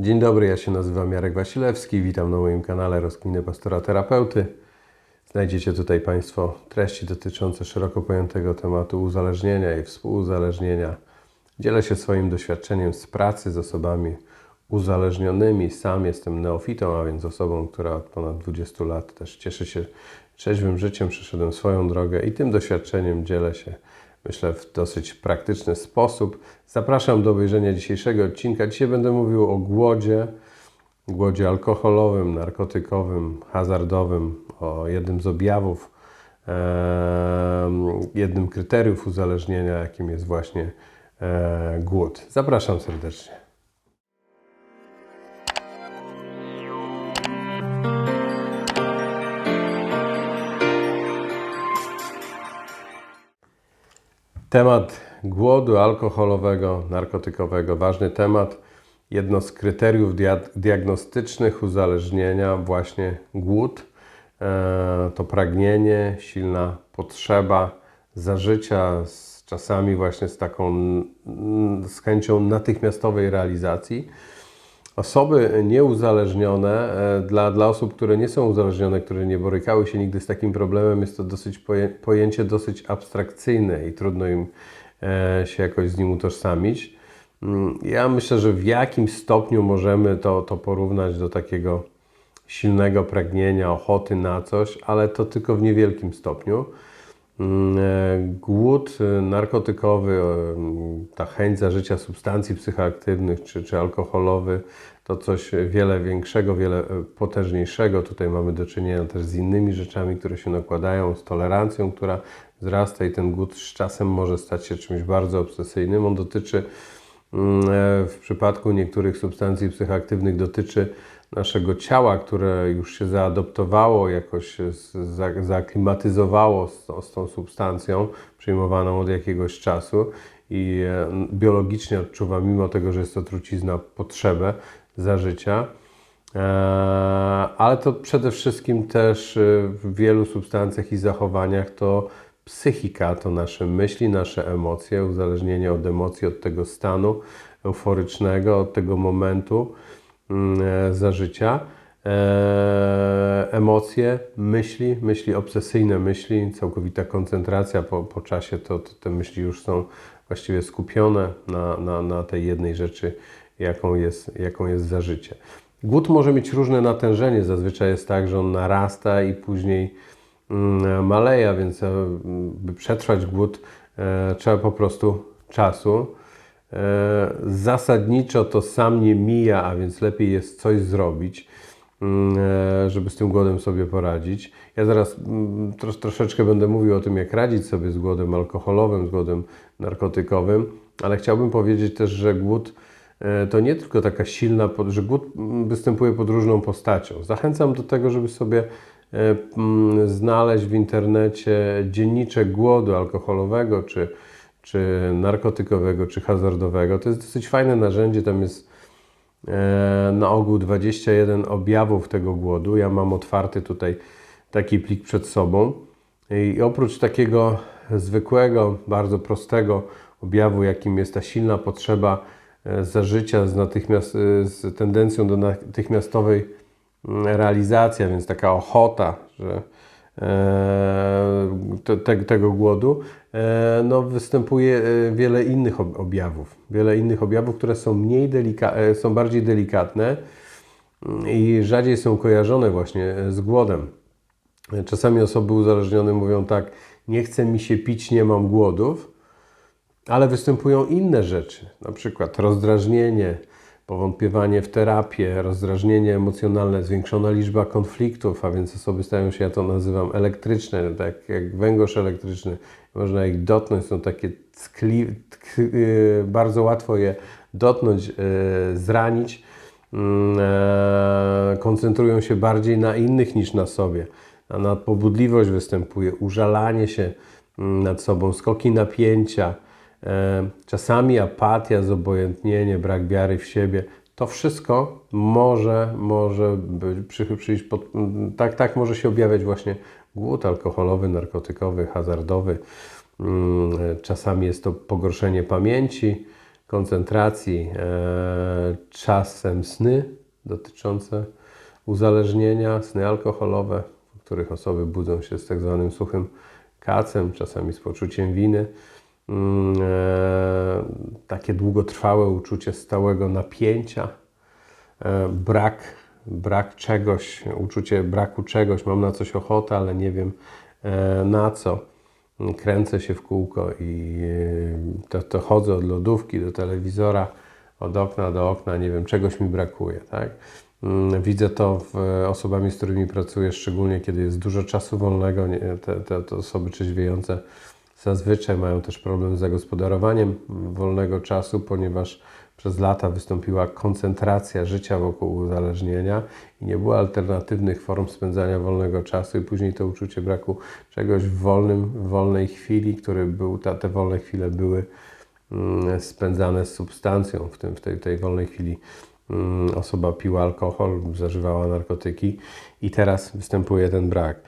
Dzień dobry, ja się nazywam Jarek Wasilewski, witam na moim kanale Rozkminy Pastora Terapeuty. Znajdziecie tutaj Państwo treści dotyczące szeroko pojętego tematu uzależnienia i współuzależnienia. Dzielę się swoim doświadczeniem z pracy z osobami uzależnionymi. Sam jestem neofitą, a więc osobą, która od ponad 20 lat też cieszy się trzeźwym życiem, przeszedłem swoją drogę i tym doświadczeniem dzielę się, myślę, w dosyć praktyczny sposób. Zapraszam do obejrzenia dzisiejszego odcinka. Dzisiaj będę mówił o głodzie, głodzie alkoholowym, narkotykowym, hazardowym, o jednym z objawów, jednym kryteriów uzależnienia, jakim jest właśnie e, głód. Zapraszam serdecznie. Temat głodu alkoholowego, narkotykowego, ważny temat. Jedno z kryteriów dia- diagnostycznych uzależnienia, właśnie głód, e, to pragnienie, silna potrzeba zażycia, z czasami właśnie z taką z chęcią natychmiastowej realizacji. Osoby nieuzależnione, e, dla, dla osób, które nie są uzależnione, które nie borykały się nigdy z takim problemem, jest to dosyć pojęcie dosyć abstrakcyjne i trudno im e, się jakoś z nim utożsamić. Mm, Ja myślę, że w jakim stopniu możemy to, to porównać do takiego silnego pragnienia, ochoty na coś, ale to tylko w niewielkim stopniu. Mm, e, Głód e, narkotykowy, e, ta chęć zażycia substancji psychoaktywnych czy, czy alkoholowy, to coś wiele większego, wiele potężniejszego. Tutaj mamy do czynienia też z innymi rzeczami, które się nakładają, z tolerancją, która wzrasta i ten głód z czasem może stać się czymś bardzo obsesyjnym. On dotyczy mm, w przypadku niektórych substancji psychoaktywnych dotyczy naszego ciała, które już się zaadoptowało, jakoś z- za- zaaklimatyzowało z, z tą substancją przyjmowaną od jakiegoś czasu i e, biologicznie odczuwa, mimo tego, że jest to trucizna, potrzebę zażycia. E, Ale to przede wszystkim też e, w wielu substancjach i zachowaniach to psychika, to nasze myśli, nasze emocje, uzależnienie od emocji, od tego stanu euforycznego, od tego momentu mm, e, zażycia. E, emocje, myśli, myśli obsesyjne myśli, całkowita koncentracja po, po czasie, to, to te myśli już są właściwie skupione na, na, na tej jednej rzeczy, jaką jest, jaką jest zażycie. Głód może mieć różne natężenie, zazwyczaj jest tak, że on narasta i później mm, maleje, więc e, by przetrwać głód trzeba po prostu czasu. E, Zasadniczo to sam nie mija, a więc lepiej jest coś zrobić, mm, e, żeby z tym głodem sobie poradzić. Ja zaraz mm, tros, troszeczkę będę mówił o tym, jak radzić sobie z głodem alkoholowym, z głodem narkotykowym, ale chciałbym powiedzieć też, że głód e, to nie tylko taka silna, że głód mm, występuje pod różną postacią. Zachęcam do tego, żeby sobie znaleźć w internecie dzienniczek głodu alkoholowego, czy, czy narkotykowego, czy hazardowego. To jest dosyć fajne narzędzie, tam jest e, na ogół 21 objawów tego głodu. Ja mam otwarty tutaj taki plik przed sobą i oprócz takiego zwykłego, bardzo prostego objawu, jakim jest ta silna potrzeba e, zażycia z, natychmiast, e, z tendencją do natychmiastowej mm, realizacji, a więc taka ochota, że te, te, tego głodu, e, no występuje e, wiele innych ob- objawów. Wiele innych objawów, które są mniej delika- e, są bardziej delikatne mm, i rzadziej są kojarzone właśnie z głodem. Czasami osoby uzależnione mówią tak, nie chce mi się pić, nie mam głodów, ale występują inne rzeczy, na przykład rozdrażnienie, powątpiewanie w terapię, rozdrażnienie emocjonalne, zwiększona liczba konfliktów, a więc osoby stają się, ja to nazywam elektryczne, tak jak węgorz elektryczny, można ich dotknąć, są takie ckli, tkw, yy, bardzo łatwo je dotknąć, yy, zranić, Mm, e, koncentrują się bardziej na innych niż na sobie. A nadpobudliwość występuje, użalanie się mm, nad sobą, skoki napięcia, czasami apatia, zobojętnienie, brak wiary w siebie. To wszystko może, może być, przy, przyjść pod, tak, tak może się objawiać właśnie głód alkoholowy, narkotykowy, hazardowy. Mm, e, Czasami jest to pogorszenie pamięci, koncentracji, e, czasem sny dotyczące uzależnienia, sny alkoholowe, w których osoby budzą się z tak zwanym suchym kacem, czasami z poczuciem winy. Mm, e, takie długotrwałe uczucie stałego napięcia, e, brak, brak czegoś, uczucie braku czegoś, mam na coś ochotę, ale nie wiem e, na co. Kręcę się w kółko i to, to chodzę od lodówki do telewizora, od okna do okna, nie wiem, czegoś mi brakuje, tak? Mm, Widzę to w osobami, z którymi pracuję, szczególnie kiedy jest dużo czasu wolnego. Te, te, te osoby trzeźwiejące zazwyczaj mają też problem z zagospodarowaniem wolnego czasu, ponieważ przez lata wystąpiła koncentracja życia wokół uzależnienia i nie było alternatywnych form spędzania wolnego czasu i później to uczucie braku czegoś w wolnym, w wolnej chwili, który był, ta, te wolne chwile były mm, spędzane z substancją, w tym w tej, tej wolnej chwili osoba piła alkohol, zażywała narkotyki i teraz występuje ten brak.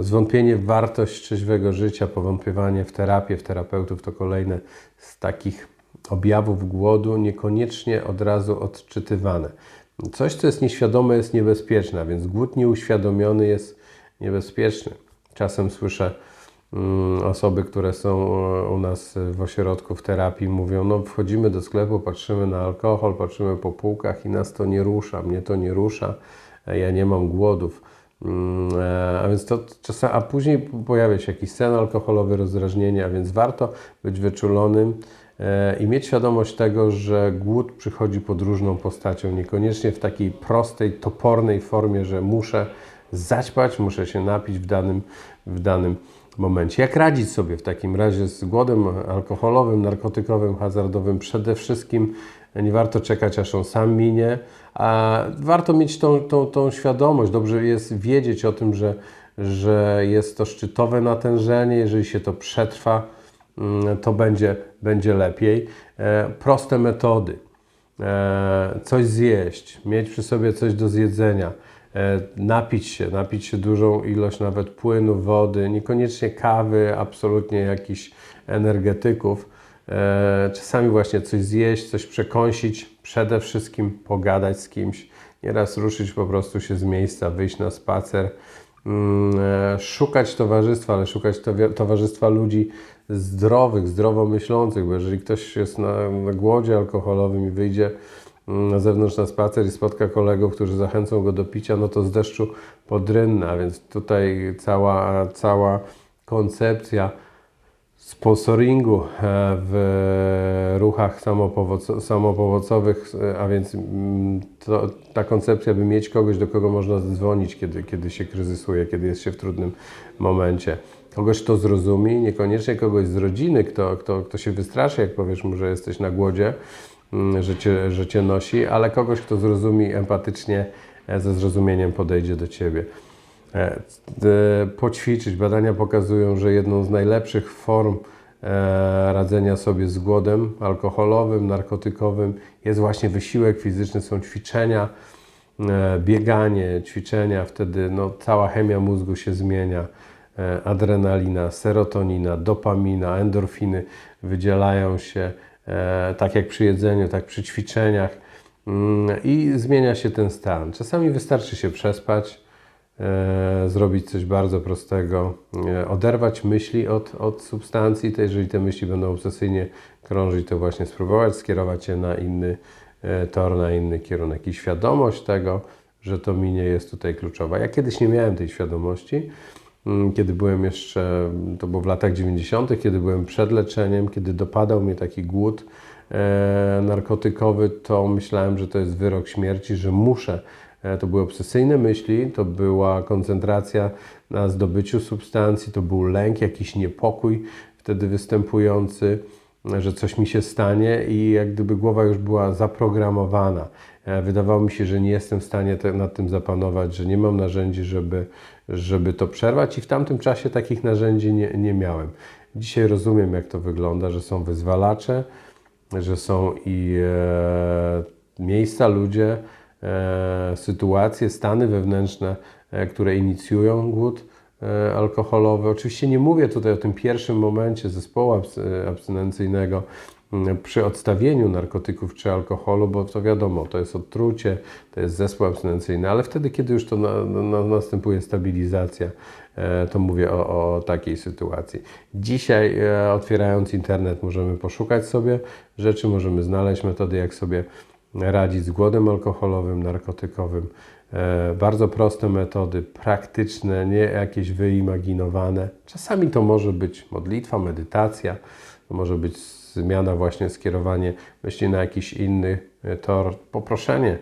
Zwątpienie w wartość trzeźwego życia, powątpiewanie w terapię, w terapeutów to kolejne z takich objawów głodu, niekoniecznie od razu odczytywane. Coś, co jest nieświadome, jest niebezpieczne, a więc głód nieuświadomiony jest niebezpieczny. Czasem słyszę mm, osoby, które są e, u nas w ośrodku w terapii, mówią: No, wchodzimy do sklepu, patrzymy na alkohol, patrzymy po półkach i nas to nie rusza, mnie to nie rusza, e, ja nie mam głodów. Mm, e, A więc to czasem, a później pojawia się jakiś sen alkoholowy, rozdrażnienie, a więc warto być wyczulonym e, i mieć świadomość tego, że głód przychodzi pod różną postacią, niekoniecznie w takiej prostej, topornej formie, że muszę zaćpać, muszę się napić w danym, w danym momencie. Jak radzić sobie w takim razie z głodem alkoholowym, narkotykowym, hazardowym? Przede wszystkim nie warto czekać, aż on sam minie, a warto mieć tą, tą, tą świadomość. Dobrze jest wiedzieć o tym, że, że jest to szczytowe natężenie, jeżeli się to przetrwa, mm, to będzie, będzie lepiej. E, Proste metody. E, Coś zjeść, mieć przy sobie coś do zjedzenia, napić się, napić się dużą ilość nawet płynu, wody, niekoniecznie kawy, absolutnie jakichś energetyków. E, Czasami właśnie coś zjeść, coś przekąsić, przede wszystkim pogadać z kimś, nieraz ruszyć po prostu się z miejsca, wyjść na spacer, mm, e, szukać towarzystwa, ale szukać towarzystwa ludzi zdrowych, zdrowo myślących, bo jeżeli ktoś jest na, na głodzie alkoholowym i wyjdzie na zewnątrz na spacer i spotka kolegów, którzy zachęcą go do picia, no to z deszczu a więc tutaj cała, cała koncepcja sponsoringu e, w ruchach samopowoc- samopowocowych, e, a więc mm, to, ta koncepcja, by mieć kogoś, do kogo można zadzwonić, kiedy, kiedy się kryzysuje, kiedy jest się w trudnym momencie. Kogoś, kto zrozumie, niekoniecznie kogoś z rodziny, kto, kto, kto się wystraszy, jak powiesz mu, że jesteś na głodzie, że cię, że cię nosi, ale kogoś, kto zrozumie empatycznie, e, ze zrozumieniem podejdzie do ciebie. E, d- Poćwiczyć. Badania pokazują, że jedną z najlepszych form e, radzenia sobie z głodem alkoholowym, narkotykowym jest właśnie wysiłek fizyczny, są ćwiczenia, e, bieganie, ćwiczenia, wtedy no, cała chemia mózgu się zmienia. E, Adrenalina, serotonina, dopamina, endorfiny wydzielają się e, tak jak przy jedzeniu, tak przy ćwiczeniach Mm, i zmienia się ten stan. Czasami wystarczy się przespać, e, zrobić coś bardzo prostego, e, oderwać myśli od, od substancji, to jeżeli te myśli będą obsesyjnie krążyć, to właśnie spróbować skierować je na inny e, tor, na inny kierunek. I świadomość tego, że to minie jest tutaj kluczowa. Ja kiedyś nie miałem tej świadomości, kiedy byłem jeszcze, to było w latach 90., kiedy byłem przed leczeniem, kiedy dopadał mnie taki głód e, narkotykowy, to myślałem, że to jest wyrok śmierci, że muszę. E, to były obsesyjne myśli, to była koncentracja na zdobyciu substancji, to był lęk, jakiś niepokój wtedy występujący, że coś mi się stanie i jak gdyby głowa już była zaprogramowana. E, Wydawało mi się, że nie jestem w stanie te, nad tym zapanować, że nie mam narzędzi, żeby, żeby to przerwać i w tamtym czasie takich narzędzi nie, nie miałem. Dzisiaj rozumiem, jak to wygląda, że są wyzwalacze, że są i e, miejsca, ludzie, e, sytuacje, stany wewnętrzne, e, które inicjują głód e, alkoholowy. Oczywiście nie mówię tutaj o tym pierwszym momencie zespołu abs- abstynencyjnego, mm, przy odstawieniu narkotyków czy alkoholu, bo to wiadomo, to jest odtrucie, to jest zespół abstynencyjny, ale wtedy, kiedy już to na, na, następuje stabilizacja, e, to mówię o, o takiej sytuacji. Dzisiaj, e, otwierając internet, możemy poszukać sobie rzeczy, możemy znaleźć metody, jak sobie radzić z głodem alkoholowym, narkotykowym. E, Bardzo proste metody, praktyczne, nie jakieś wyimaginowane. Czasami to może być modlitwa, medytacja, to może być zmiana, właśnie skierowanie myśli na jakiś inny e, tor, poproszenie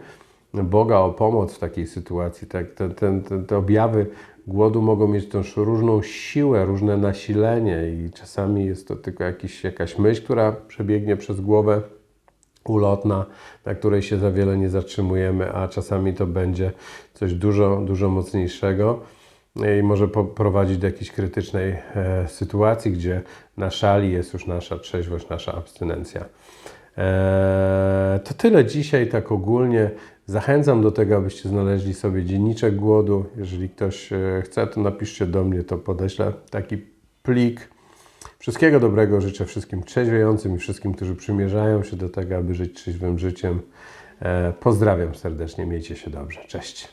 Boga o pomoc w takiej sytuacji. Tak, te, te, te, objawy głodu mogą mieć też różną siłę, różne nasilenie i czasami jest to tylko jakiś, jakaś myśl, która przebiegnie przez głowę ulotna, na której się za wiele nie zatrzymujemy, a czasami to będzie coś dużo, dużo mocniejszego i może prowadzić do jakiejś krytycznej e, sytuacji, gdzie na szali jest już nasza trzeźwość, nasza abstynencja. E, to tyle dzisiaj, tak ogólnie. Zachęcam do tego, abyście znaleźli sobie dzienniczek głodu. Jeżeli ktoś e, chce, to napiszcie do mnie, to podeślę taki plik. Wszystkiego dobrego życzę wszystkim trzeźwiejącym i wszystkim, którzy przymierzają się do tego, aby żyć trzeźwym życiem. E, Pozdrawiam serdecznie, miejcie się dobrze. Cześć.